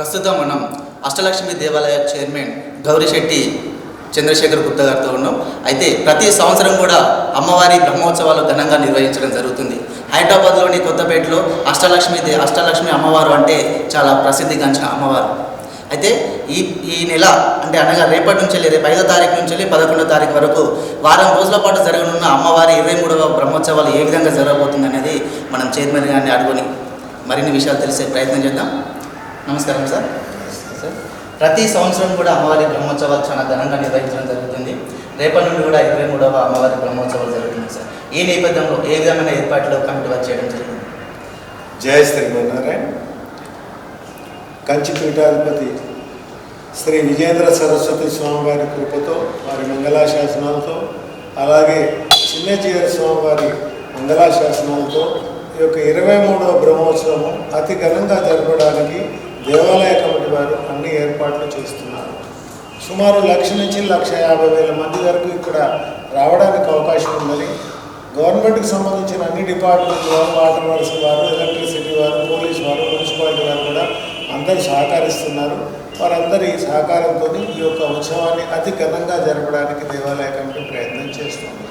ప్రస్తుతం మనం అష్టలక్ష్మి దేవాలయ చైర్మన్ గౌరిశెట్టి చంద్రశేఖర్ గుప్తా గారితో ఉన్నాం. అయితే ప్రతి సంవత్సరం కూడా అమ్మవారి బ్రహ్మోత్సవాలు ఘనంగా నిర్వహించడం జరుగుతుంది. హైదరాబాద్లోని కొత్తపేటలో అష్టలక్ష్మి దే అష్టలక్ష్మి అమ్మవారు అంటే చాలా ప్రసిద్ధిగాంచిన అమ్మవారు. అయితే ఈ ఈ నెల అంటే అనగా రేపటి నుంచి రేపు ఐదో తారీఖు నుంచి వెళ్ళి పదకొండో తారీఖు వరకు వారం రోజుల పాటు జరగనున్న అమ్మవారి ఇరవై మూడవ బ్రహ్మోత్సవాలు ఏ విధంగా జరగబోతుంది అనేది మనం చైర్మన్ గారిని అడుగుని మరిన్ని విషయాలు తెలిసే ప్రయత్నం చేద్దాం. నమస్కారం సార్. సార్ ప్రతి సంవత్సరం కూడా అమ్మవారి బ్రహ్మోత్సవాలు చాలా ఘనంగా నిర్వహించడం జరుగుతుంది. రేపటి నుండి కూడా ఇరవై మూడవ అమ్మవారి బ్రహ్మోత్సవాలు జరుగుతుంది సార్. ఈ నేపథ్యంలో ఏ విధమైన ఏర్పాట్లు కమిటీ వారు చేయడం జరిగింది? జయ శ్రీమన్నారాయణ. కంచి పీఠాధిపతి శ్రీ విజేంద్ర సరస్వతి స్వామివారి కృపతో వారి మంగళాశాసనాలతో అలాగే చిన్నజీయర్ స్వామివారి మంగళాశాసనాలతో ఈ యొక్క ఇరవై మూడవ బ్రహ్మోత్సవం అతి ఘనంగా జరపడానికి దేవాలయ కమిటీ వారు అన్ని ఏర్పాట్లు చేస్తున్నారు. సుమారు లక్ష నుంచి లక్ష యాభై వేల మంది వరకు ఇక్కడ రావడానికి అవకాశం ఉందని గవర్నమెంట్కి సంబంధించిన అన్ని డిపార్ట్మెంట్ వారు వాటర్ వర్క్స్ వారు ఎలక్ట్రిసిటీ వారు పోలీస్ వారు మున్సిపాలిటీ వారు కూడా అందరూ సహకరిస్తున్నారు. వారందరి సహకారంతో ఈ యొక్క ఉత్సవాన్ని అతి ఘనంగా జరపడానికి దేవాలయ కమిటీ ప్రయత్నం చేస్తుంది.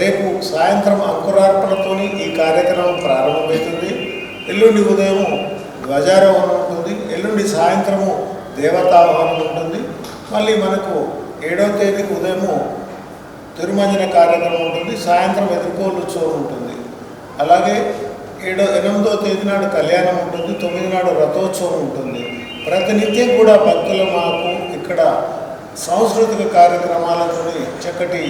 రేపు సాయంత్రం అంకురార్పణతోని ఈ కార్యక్రమం ప్రారంభమవుతుంది. ఎల్లుండి ఉదయం ధ్వజారోహణం ఉంటుంది. ఎల్లుండి సాయంత్రము దేవతాహ్వానం ఉంటుంది. మళ్ళీ మనకు ఏడవ తేదీకి ఉదయము తిరుమంజన కార్యక్రమం ఉంటుంది. సాయంత్రం ఎదుర్కోలు ఉత్సవం ఉంటుంది. అలాగే ఏడో ఎనిమిదో తేదీ నాడు కళ్యాణం ఉంటుంది. తొమ్మిది నాడు రథోత్సవం ఉంటుంది. ప్రతినిత్యం కూడా భక్తులు మాకు ఇక్కడ సాంస్కృతిక కార్యక్రమాలతో చక్కటి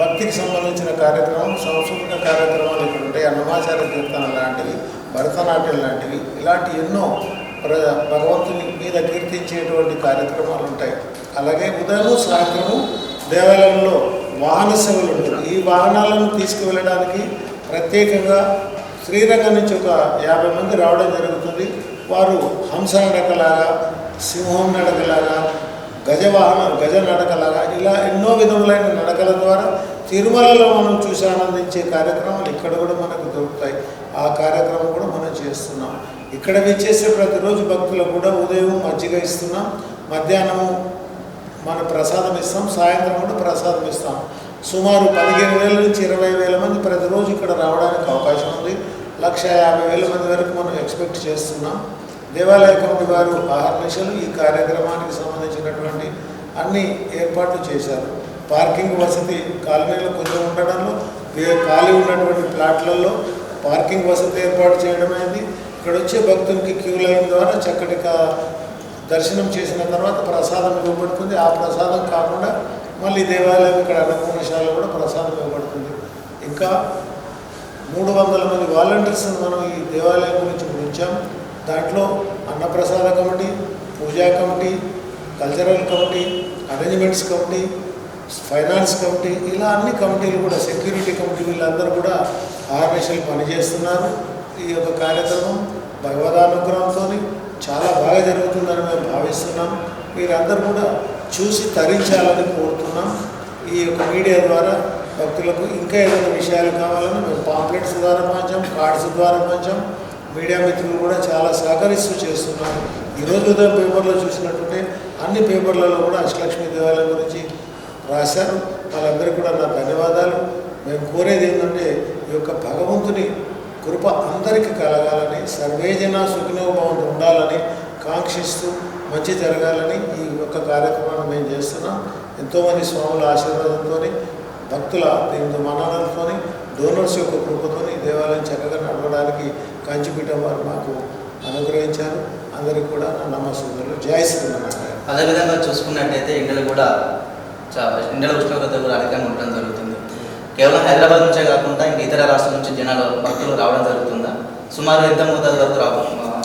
భక్తికి సంబంధించిన కార్యక్రమం సాంస్కృతిక కార్యక్రమాలు ఇక్కడ ఉంటాయి. అన్నమాచార కీర్తన లాంటివి భరతనాట్యం లాంటివి ఇలాంటి ఎన్నో ప్ర భగవంతుని మీద కీర్తించేటువంటి కార్యక్రమాలు ఉంటాయి. అలాగే ఉదయం సాయంత్రము దేవాలయంలో వాహన సేవలు ఉంటాయి. ఈ వాహనాలను తీసుకువెళ్ళడానికి ప్రత్యేకంగా శ్రీరంగం నుంచి ఒక యాభై మంది రావడం జరుగుతుంది. వారు హంస నడకలాగా సింహం నడకలాగా గజవాహనం గజ నడకలాగా ఇలా ఎన్నో విధములైన నడకల ద్వారా తిరుమలలో మనం చూసి ఆనందించే కార్యక్రమాలు ఇక్కడ కూడా మనకు దొరుకుతాయి. ఆ కార్యక్రమం కూడా మనం చేస్తున్నాం. ఇక్కడ విచ్చేసే ప్రతిరోజు భక్తులకు కూడా ఉదయం మజ్జిగ ఇస్తున్నాం. మధ్యాహ్నము మన ప్రసాదం ఇస్తాం. సాయంత్రం కూడా ప్రసాదం ఇస్తాం. సుమారు పదిహేను వేల నుంచి ఇరవై వేల మంది ప్రతిరోజు ఇక్కడ రావడానికి అవకాశం ఉంది. లక్ష యాభై వేల మంది వరకు మనం ఎక్స్పెక్ట్ చేస్తున్నాం. దేవాలయ కమిటీ వారు ఆహర్నిశలు ఈ కార్యక్రమానికి సంబంధించినటువంటి అన్ని ఏర్పాట్లు చేశారు. పార్కింగ్ వసతి కాలనీలో కొంచెం ఉండడంలో ఖాళీ ఉన్నటువంటి ప్లాట్లలో పార్కింగ్ వసతి ఏర్పాటు చేయడమైంది ఇక్కడ వచ్చే భక్తునికి క్యూ లైన్ ద్వారా చక్కటి దర్శనం చేసిన తర్వాత ప్రసాదం ఇవ్వబడుతుంది. ఆ ప్రసాదం కాకుండా మళ్ళీ దేవాలయం ఇక్కడ అన్నపూర్ణశాలలో కూడా ప్రసాదం ఇవ్వబడుతుంది. ఇంకా మూడు వందల మంది వాలంటీర్స్ మనం ఈ దేవాలయం గురించి ఉంచాం. దాంట్లో అన్నప్రసాద కమిటీ పూజా committee cultural committee arrangements committee finance committee ఇలా అన్ని కమిటీలు కూడా సెక్యూరిటీ కమిటీ వీళ్ళందరూ కూడా ఆర్మేషన్ పనిచేస్తున్నారు. ఈ యొక్క కార్యక్రమం భగవదానుగ్రహంతో చాలా బాగా జరుగుతుందని మేము భావిస్తున్నాం. మీరందరూ కూడా చూసి తరించాలని కోరుతున్నాం. ఈ యొక్క మీడియా ద్వారా భక్తులకు ఇంకా ఏదైనా విషయాలు కావాలని మేము పాంప్లెట్స్ ద్వారా పంచాం కార్డ్స్ ద్వారా పంచాం. మీడియా మిత్రులు కూడా చాలా సహకరిస్తూ చేస్తున్నారు. ఈరోజు ఉదయం పేపర్లో చూసినట్టుంటే అన్ని పేపర్లలో కూడా అష్టలక్ష్మి దేవాలయం గురించి రాశారు. వాళ్ళందరికీ కూడా నా ధన్యవాదాలు. మేము కోరేది ఏంటంటే ఈ యొక్క భగవంతుని కృప అందరికీ కలగాలని సర్వేజన సుఖినోభవంతో ఉండాలని కాంక్షిస్తూ మంచి జరగాలని ఈ యొక్క కార్యక్రమాన్ని మేము చేస్తున్నాం. ఎంతోమంది స్వాముల ఆశీర్వాదంతో భక్తుల దీనితో మన్ననలతో డోనర్స్ యొక్క కృపతో దేవాలయం చక్కగా నడవడానికి కంచిపీఠం వారు మాకు అనుగ్రహించారు. అందరికీ కూడా నా నమస్సులు జై శ్రీమన్నారాయణ అదేవిధంగా చూసుకున్నట్టయితే ఎండలు కూడా చాలా ఎండల ఉష్ణోగ్రత కూడా అధికంగా ఉండడం జరుగుతుంది. కేవలం హైదరాబాద్ నుంచే కాకుండా ఇంకా ఇతర రాష్ట్రాల నుంచి జనాలు భక్తులు రావడం జరుగుతుందా? సుమారు ఎంత మోతాదు వరకు రావ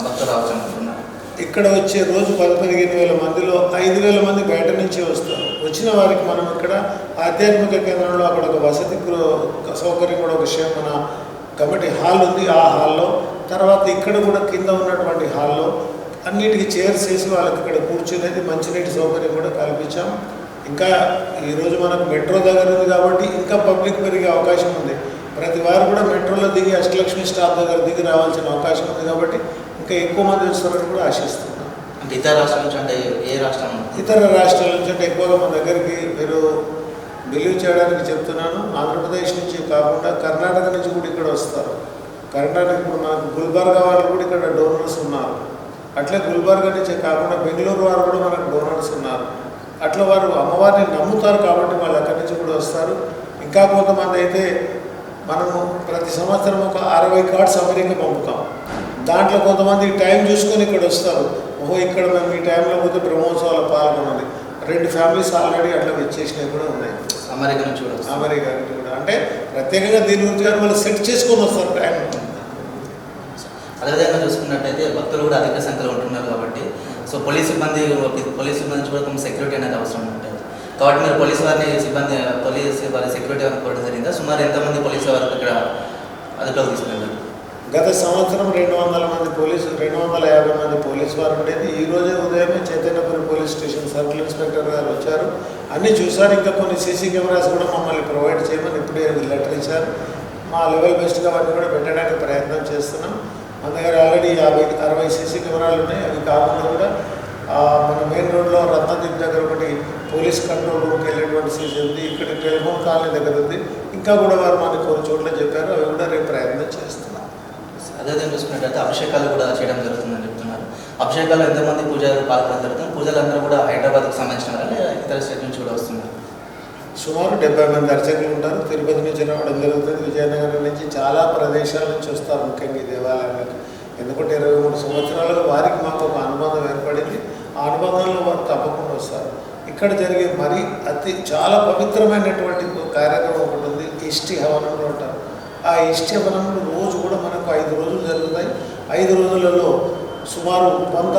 భక్తులు రావచ్చు అనుకుంటున్నారు? ఇక్కడ వచ్చే రోజు పది పదిహేను వేల మందిలో ఐదు వేల మంది బయట నుంచి వస్తారు. వచ్చిన వారికి మనం ఇక్కడ ఆధ్యాత్మిక కేంద్రంలో అక్కడ ఒక వసతి సౌకర్యం కూడా ఒక విషయం మన కమిటీ హాల్ ఉంది. ఆ హాల్లో తర్వాత ఇక్కడ కూడా కింద ఉన్నటువంటి హాల్లో అన్నిటికీ చైర్స్ వేసి వాళ్ళకి ఇక్కడ కూర్చునేది మంచినీటి సౌకర్యం కూడా కల్పించాం. ఇంకా ఈరోజు మనకు మెట్రో దగ్గర ఉంది కాబట్టి ఇంకా పబ్లిక్ పెరిగే అవకాశం ఉంది. ప్రతి వారు కూడా మెట్రోలో దిగి అష్టలక్ష్మి స్టాప్ దగ్గర దిగి రావాల్సిన అవకాశం ఉంది కాబట్టి ఇంకా ఎక్కువ మంది వస్తారని కూడా ఆశిస్తున్నాం. అంటే ఇతర రాష్ట్రాల నుంచి అంటే ఏ రాష్ట్రం? ఇతర రాష్ట్రాల నుంచి అంటే ఎక్కువగా మన దగ్గరికి మీరు బిలీవ్ చేయడానికి చెప్తున్నాను. ఆంధ్రప్రదేశ్ నుంచి కాకుండా కర్ణాటక నుంచి కూడా ఇక్కడ వస్తారు. కర్ణాటక ఇప్పుడు మనకు గుల్బర్గా వాళ్ళు కూడా ఇక్కడ డోనర్స్ ఉన్నారు. అట్లే గుల్బర్గా నుంచి కాకుండా బెంగళూరు వారు కూడా మనకు డోనర్స్ ఉన్నారు. అట్లా వారు అమ్మవారిని నమ్ముతారు కాబట్టి వాళ్ళు అక్కడి నుంచి కూడా వస్తారు. ఇంకా కొంతమంది అయితే మనము ప్రతి సంవత్సరం ఒక అరవై కార్డ్స్ అమెరికా పంపుతాం. దాంట్లో కొంతమంది టైం చూసుకొని ఇక్కడ వస్తారు. ఓహో ఇక్కడ మేము ఈ టైంలో పోతే బ్రహ్మోత్సవాలు పాల్గొనాలి. రెండు ఫ్యామిలీస్ ఆల్రెడీ అట్లా వచ్చేసినవి కూడా ఉన్నాయి. అమెరికా నుంచి కూడా. అమెరికా నుంచి కూడా. అంటే ప్రత్యేకంగా దీని గురించి వాళ్ళు సెట్ చేసుకొని వస్తారు టైం అదేవిధంగా చూసుకున్నట్టయితే భక్తులు కూడా అధిక సంఖ్యలో ఉంటున్నారు కాబట్టి సో పోలీస్ సిబ్బంది పోలీస్ సిబ్బంది కూడా కొంచెం సెక్యూరిటీ అనేది అవసరం ఉంటుంది. కాబట్టి మీరు పోలీస్ వారిని సిబ్బంది పోలీస్ వారి సెక్యూరిటీ వారిని కోవడం జరిగిందా? సుమారు ఎంతమంది పోలీసు వారికి ఇక్కడ అదుపులోకి తీసుకెళ్ళారు గత సంవత్సరం రెండు వందల మంది పోలీసు రెండు వందల యాభై మంది పోలీసు వారు ఉండేది. ఈ రోజే ఉదయమే Chaitanyapuram police station circle inspector గారు వచ్చారు. అన్నీ చూశారు. ఇంకా కొన్ని సీసీ కెమెరాస్ కూడా మమ్మల్ని ప్రొవైడ్ చేయమని ఇప్పుడే లెటర్ ఇచ్చారు. మా లెవెల్ బెస్ట్గా వాటిని కూడా పెట్టడానికి ప్రయత్నం చేస్తున్నాం. మన దగ్గర ఆల్రెడీ యాభై అరవై సీసీ కెమెరాలు ఉన్నాయి. అవి కాకుండా కూడా మన మెయిన్ రోడ్లో రత్నదీప్ దగ్గర ఒకటి పోలీస్ కంట్రోల్ రూమ్కి వెళ్ళేటువంటి సీసీ ఉంది. ఇక్కడ టెలిఫోన్ కాలనీ దగ్గర ఉంది. ఇంకా కూడా వారు మనకి కొన్ని చోట్ల చెప్పారు. అవి కూడా రేపు ప్రయత్నం చేస్తున్నాం. అదేవిధంగా చూసుకున్నట్టయితే అభిషేకాలు కూడా చేయడం జరుగుతుందని చెప్తున్నారు. అభిషేకాలు ఎంతమంది పూజారులు పాల్గొనడం జరుగుతుంది పూజలందరూ కూడా హైదరాబాద్కి సంబంధించిన వాళ్ళు ఇతర స్టేట్ నుంచి కూడా వస్తున్నారు? సుమారు డెబ్బై మంది అర్చకులు ఉంటారు. తిరుపతి నుంచి రావడం జరుగుతుంది. విజయనగరం నుంచి చాలా ప్రదేశాల నుంచి వస్తారు ముఖ్యంగా ఈ దేవాలయాలకు. ఎందుకంటే ఇరవై మూడు సంవత్సరాలుగా వారికి మాకు ఒక అనుబంధం ఏర్పడింది. ఆ అనుబంధంలో వారు తప్పకుండా వస్తారు. ఇక్కడ జరిగే మరి అతి చాలా పవిత్రమైనటువంటి కార్యక్రమం ఒకటి ఉంది. ఇష్టి హవనంలో ఉంటారు ఆ ఇష్టి హవనంలో రోజు కూడా మనకు ఐదు రోజులు జరుగుతాయి. ఐదు రోజులలో సుమారు వంద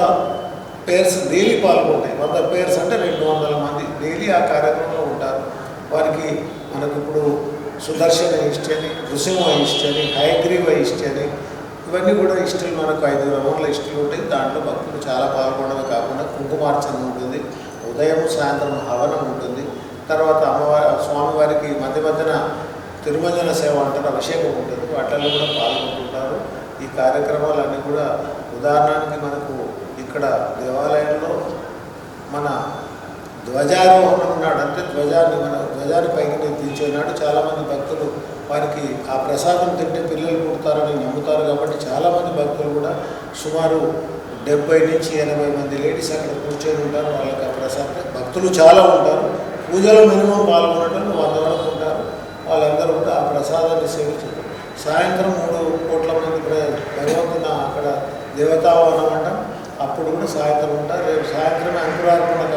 పేర్స్ డైలీ పాల్గొంటాయి. వంద పేర్స్ అంటే రెండు వందల మంది. డైలీ ఆ కార్యక్రమంలో వారికి మనకు ఇప్పుడు సుదర్శన హిస్టరీ అని నృసింహ హిస్టరీ అని హయగ్రీవ హిస్టరీ అని ఇవన్నీ కూడా హిస్టరీలు మనకు ఐదు రౌండ్ల ఇష్టలు ఉంటాయి. దాంట్లో భక్తులు చాలా పాల్గొనడమే కాకుండా కుంకుమార్చన ఉంటుంది ఉదయం సాయంత్రం హవనం ఉంటుంది. తర్వాత అమ్మవారి స్వామివారికి మధ్య మధ్యన తిరుమంజన సేవ అంటారు అభిషేకం ఉంటుంది. వాటిల్లో కూడా పాల్గొంటుంటారు. ఈ కార్యక్రమాలన్నీ కూడా ఉదాహరణకి మనకు ఇక్కడ దేవాలయంలో మన ధ్వజారోహణం ఉన్నాడు అంటే ధ్వజాన్ని మన ధ్వజాన్ని పైకి తీర్చేనాడు. చాలామంది భక్తులు వారికి ఆ ప్రసాదం తింటే పిల్లలు పుడతారని నమ్ముతారు కాబట్టి చాలామంది భక్తులు కూడా సుమారు డెబ్బై నుంచి ఎనభై మంది లేడీస్ అక్కడ కూర్చొని ఉంటారు. వాళ్ళకి ఆ ప్రసాదం భక్తులు చాలా ఉంటారు. పూజలో మినిమం పాల్గొనడం వంద వరకు ఉంటారు. వాళ్ళందరూ కూడా ఆ ప్రసాదాన్ని సేవించారు. సాయంత్రం మూడు కోట్ల మంది ప్ర- భగవంతున అక్కడ దేవతావనం అంటాం అప్పుడు కూడా సాయంత్రం ఉంటారు. రేపు సాయంత్రమే అంకురార్పణ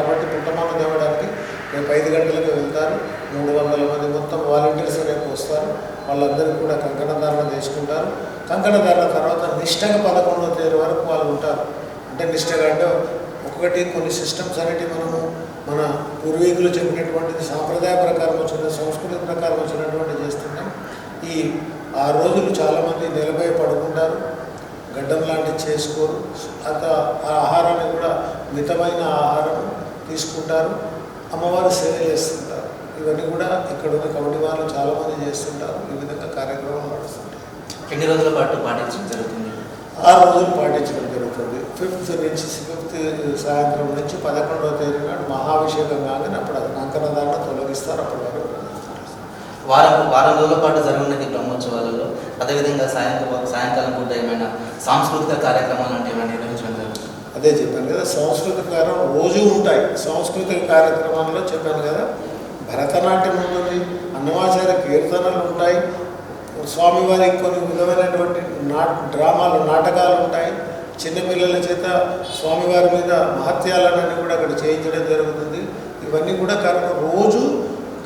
సపోర్ట్ ఇవ్వడానికి రేపు ఐదు గంటలకు వెళ్తారు. మూడు వందల మంది మొత్తం వాలంటీర్స్ రేపు వస్తారు. వాళ్ళందరికీ కూడా కంకణ ధారణ చేసుకుంటారు. కంకణ ధారణ తర్వాత నిష్టగా పదకొండవ తేదీ వరకు వాళ్ళు ఉంటారు. అంటే నిష్టగా అంటే ఒక్కొక్కటి కొన్ని సిస్టమ్స్ అనేటివి మనము మన పూర్వీకులు చెప్పినటువంటిది సాంప్రదాయ ప్రకారం వచ్చిన సంస్కృతి ప్రకారం వచ్చినటువంటి చేస్తున్నాం ఈ ఆ రోజులు చాలామంది నిలబై పడుకుంటారు. గడ్డం లాంటివి చేసుకోరు. అంత ఆహారాన్ని కూడా మితమైన ఆహారం తీసుకుంటారు. అమ్మవారు సేవ చేస్తుంటారు. ఇవన్నీ కూడా ఇక్కడ ఉన్న కమిటీ వాళ్ళు చాలామంది చేస్తుంటారు. ఈ విధంగా కార్యక్రమాలు నడుస్తుంటాయి. ఎన్ని రోజుల పాటు పాటించడం జరుగుతుంది? ఆరు రోజులు పాటించడం జరుగుతుంది. ఫిఫ్త్ నుంచి ఫిఫ్త్ సాయంత్రం నుంచి పదకొండవ తేదీ నాడు మహాభిషేకం కాగానే అప్పుడు కంకణదారణ తొలగిస్తారు. అప్పటి వరకు వారం వారం రోజుల పాటు జరగనున్న బ్రహ్మోత్సవాలలో. అదేవిధంగా సాయంకాలం సాయంకాలం పూట ఏమైనా సాంస్కృతిక కార్యక్రమాలు అంటే ఏమైనా అదే చెప్పాను కదా సాంస్కృతిక కార్యం రోజు ఉంటాయి. సాంస్కృతిక కార్యక్రమాల్లో చెప్పాను కదా భరతనాట్యం ఉంటుంది అన్నమాచార్య కీర్తనలు ఉంటాయి స్వామివారికి కొన్ని విధమైనటువంటి నా డ్రామాలు నాటకాలు ఉంటాయి. చిన్నపిల్లల చేత స్వామివారి మీద మహత్యాలన్నీ కూడా అక్కడ చేయించడం జరుగుతుంది. ఇవన్నీ కూడా కార్యక్రమం రోజు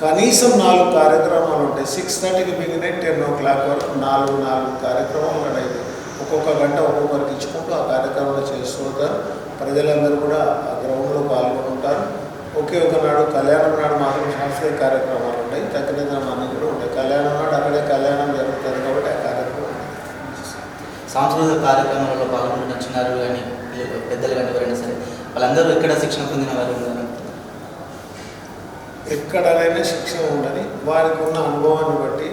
కనీసం నాలుగు కార్యక్రమాలు ఉంటాయి. సిక్స్ థర్టీకి బిగిన్ టెన్ ఓ క్లాక్ వరకు నాలుగు నాలుగు కార్యక్రమాలు ఉన్నాయి ఒక్కొక్క గంట ఒక్కొక్కరికి ఇచ్చుకుంటూ ఆ కార్యక్రమాలు చేస్తూ ఉంటారు. ప్రజలందరూ కూడా ఆ గ్రౌండ్లో పాల్గొని ఉంటారు ఒకే ఒక నాడు కళ్యాణం నాడు మాత్రం సాంస్కృతిక కార్యక్రమాలు ఉంటాయి. తగ్గినంతరం అన్నీ కూడా ఉంటాయి. కళ్యాణం నాడు అక్కడే కళ్యాణం జరుగుతుంది కాబట్టి ఆ కార్యక్రమం. సాంస్కృతిక కార్యక్రమాలలో పాల్గొంటున్న చిన్నారు కానీ పెద్దలు కానీ ఎవరైనా సరే వాళ్ళందరూ ఇక్కడ శిక్షణ పొందిన వారు ఉన్నారు ఎక్కడైనా శిక్షణ ఉండని వారికి ఉన్న అనుభవాన్ని బట్టి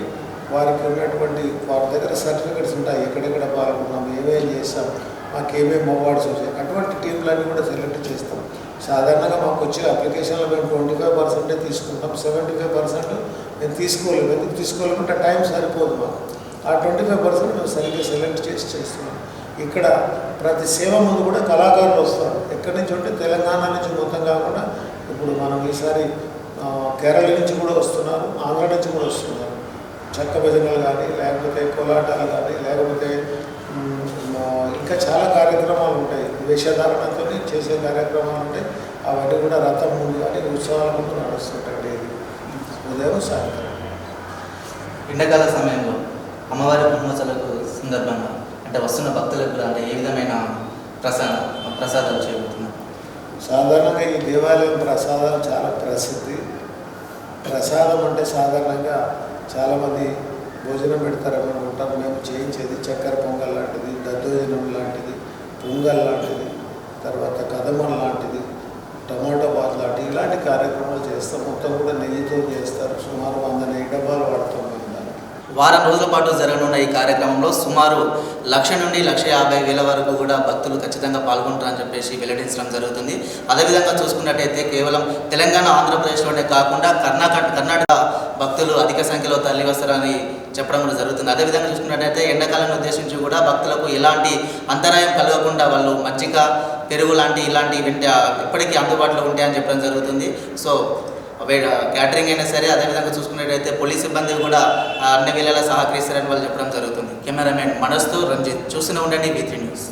వారికి ఉన్నటువంటి వారి దగ్గర సర్టిఫికెట్స్ ఉంటాయి. ఎక్కడెక్కడ పాల్గొన్నాం ఏమేం చేస్తాం మాకు ఏమేమి అవార్డ్స్ వచ్చాయి. అటువంటి టీంలన్నీ కూడా సెలెక్ట్ చేస్తాం. సాధారణంగా మాకు వచ్చే అప్లికేషన్లో మేము ట్వంటీ ఫైవ్ పర్సెంటే తీసుకుంటాం. సెవెంటీ ఫైవ్ పర్సెంట్ మేము తీసుకోలేము. ఎందుకు తీసుకోలేమంటే టైం సరిపోదు మాకు. ఆ ట్వంటీ ఫైవ్ పర్సెంట్ మేము సరిగ్గా సెలెక్ట్ చేసి చేస్తున్నాం. ఇక్కడ ప్రతి సేవ ముందు కూడా కళాకారులు వస్తారు. ఎక్కడి నుంచి ఉంటే తెలంగాణ నుంచి మొత్తం కాకుండా ఇప్పుడు మనం ఈసారి కేరళ నుంచి కూడా వస్తున్నారు ఆంధ్ర నుంచి కూడా వస్తున్నారు. చెక్క భజనలు కానీ లేకపోతే కోలాటాలు కానీ లేకపోతే ఇంకా చాలా కార్యక్రమాలు ఉంటాయి. వేషధారణతో చేసే కార్యక్రమాలు ఉంటాయి. అవన్నీ కూడా రథం ముందు కానీ ఉత్సవాల ముందు నడుస్తుంటాయి డైలీ ఉదయం సాయంత్రం. ఎండాకాల సమయంలో అమ్మవారి బ్రహ్మోత్సవాలకు సందర్భంగా అంటే వస్తున్న భక్తులకు కూడా అంటే ఏ విధమైన ప్రసాద ప్రసాదాలు చేయబోతున్నారు? సాధారణంగా ఈ దేవాలయం ప్రసాదాలు చాలా ప్రసిద్ధి. ప్రసాదం అంటే సాధారణంగా చాలామంది భోజనం పెడతారని అనుకుంటారు మేము చేయించేది చక్కెర పొంగల్ లాంటిది దద్దోజనం లాంటిది పొంగల్ లాంటిది తర్వాత కదమం లాంటిది టమాటో బాత్ లాంటివి ఇలాంటి కార్యక్రమాలు చేస్తాం. మొత్తం కూడా నెయ్యితో చేస్తారు. సుమారు వంద నెయ్యి డబ్బాలు వాడుతాం వారం రోజుల పాటు జరగనున్న ఈ కార్యక్రమంలో సుమారు లక్ష నుండి లక్ష యాభై వేల వరకు కూడా భక్తులు ఖచ్చితంగా పాల్గొంటారని చెప్పేసి వెల్లడించడం జరుగుతుంది. అదేవిధంగా చూసుకున్నట్టయితే కేవలం తెలంగాణ ఆంధ్రప్రదేశ్లోనే కాకుండా కర్ణాటక కర్ణాటక భక్తులు అధిక సంఖ్యలో తరలి వస్తారని చెప్పడం కూడా జరుగుతుంది. అదేవిధంగా చూసుకున్నట్టయితే ఎండాకాలం ఉద్దేశించి కూడా భక్తులకు ఎలాంటి అంతరాయం కలగకుండా వాళ్ళు మజ్జిగ పెరుగు లాంటి ఇలాంటి వెంట ఇప్పటికీ అందుబాటులో ఉంటాయని చెప్పడం జరుగుతుంది. సో క్యాటరింగ్ అయినా సరే అదేవిధంగా చూసుకున్నట్టయితే పోలీస్ సిబ్బంది కూడా అన్ని వేళలా సహకరిస్తారని వాళ్ళు చెప్పడం జరుగుతుంది. కెమెరామెన్ మనస్తో రంజిత్. చూస్తూనే ఉండండి బీ న్యూస్